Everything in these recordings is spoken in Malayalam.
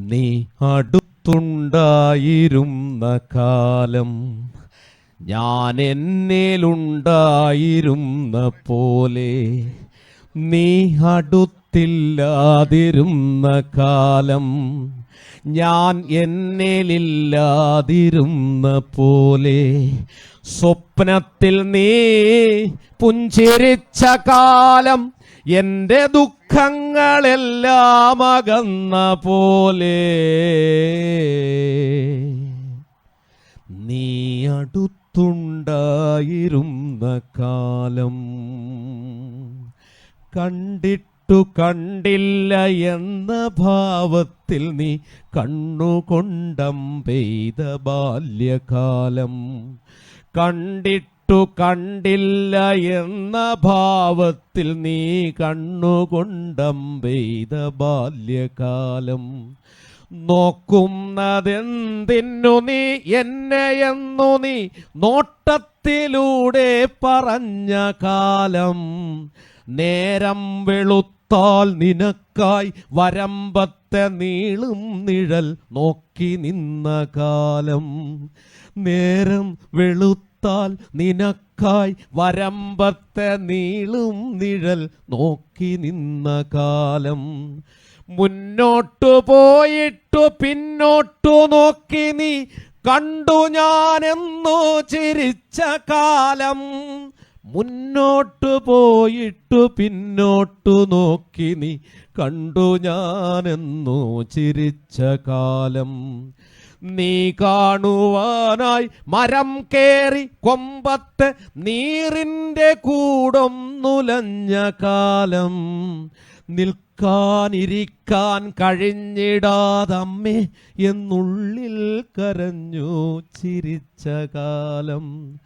നീ അടുത്തുണ്ടായിരുന്ന കാലം ഞാൻ എന്നിലുണ്ടായിരുന്ന പോലെ നീ അടുത്തില്ലാതിരുന്ന കാലം ഞാൻ എന്നിലില്ലാതിരുന്ന പോലെ സ്വപ്നത്തിൽ നീ പുഞ്ചിരിച്ച കാലം എന്റെ ദുഃഖങ്ങളെല്ലാം അകന്ന പോലെ. നീ അടുത്തുണ്ടായിരുന്ന കാലം കണ്ടിട്ടു കണ്ടില്ല എന്ന ഭാവത്തിൽ നീ കണ്ണുകൊണ്ടം പെയ്ത ബാല്യകാലം കണ്ടിട്ടു കണ്ടില്ല എന്ന ഭാവത്തിൽ നീ കണ്ണുകൊണ്ടം പെയ്ത ബാല്യകാലം. നോക്കുന്നതെന്തിനു നീ എന്നെയെന്നു നീ നോട്ടത്തിലൂടെ പറഞ്ഞ കാലം. നേരം വെളുത്താൽ നിനക്കായി വരമ്പത്തെ നീളും നിഴൽ നോക്കി നിന്ന കാലം. നേരം വെളുത്താൽ നിനക്കായി വരമ്പത്തെ നീളും നിഴൽ നോക്കി നിന്ന കാലം. മുന്നോട്ടു പോയിട്ടു പിന്നോട്ടു നോക്കി നീ കണ്ടു ഞാനെന്നു ചിരിച്ച കാലം. മുന്നോട്ടു പോയിട്ടു പിന്നോട്ടു നോക്കി നീ കണ്ടു ഞാനെന്നു ചിരിച്ച കാലം. നീ കാണുവാനായി മരം കേറി കൊമ്പത്ത് നീറിന്റെ നുലഞ്ഞ കാലം. നിൽക്കാനിരിക്കാൻ കഴിഞ്ഞിടാതമ്മേ എന്നുള്ളിൽ കരഞ്ഞു ചിരിച്ച കാലം.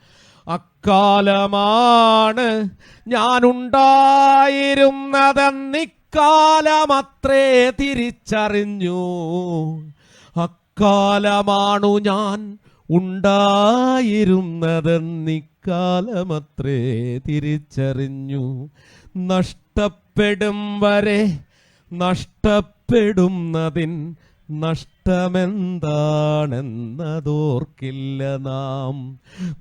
അക്കാലമാണ് ഞാനുണ്ടായിരുന്നതെന്നിക്കാലമത്രേ തിരിച്ചറിഞ്ഞു. അക്കാലമാണു ഞാൻ ഉണ്ടായിരുന്നതെന്നിക്കാലമത്രേ തിരിച്ചറിഞ്ഞു. നഷ്ടപ്പെടും വരെ നഷ്ടപ്പെടുന്നതിൻ നഷ്ടമെന്താണെന്നതോർക്കില്ല നാം.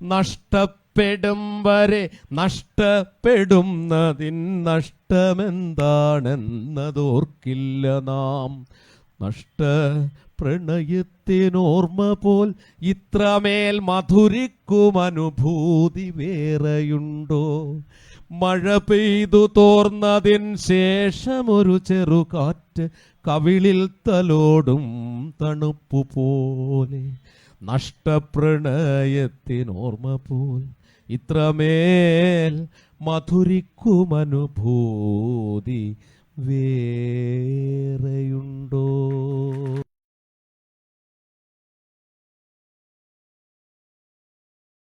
നഷ്ടപ്പെടും വരെ നഷ്ടപ്പെടുന്നതിൻ നഷ്ടമെന്താണെന്നതോർക്കില്ല നാം. നഷ്ട പ്രണയത്തിനോർമ്മ പോൽ ഇത്രമേൽ മധുരിക്കും അനുഭൂതി വേറെയുണ്ടോ? മഴ പെയ്തു തോർന്നതിൻ ശേഷമൊരു ചെറുകാറ്റ് കവിളിൽ തലോടും തണുപ്പു പോലെ നഷ്ടപ്രണയത്തിനോർമ്മ പോൽ ഇത്രമേൽ മധുരിക്കും അനുഭൂതി വേറെയുണ്ടോ?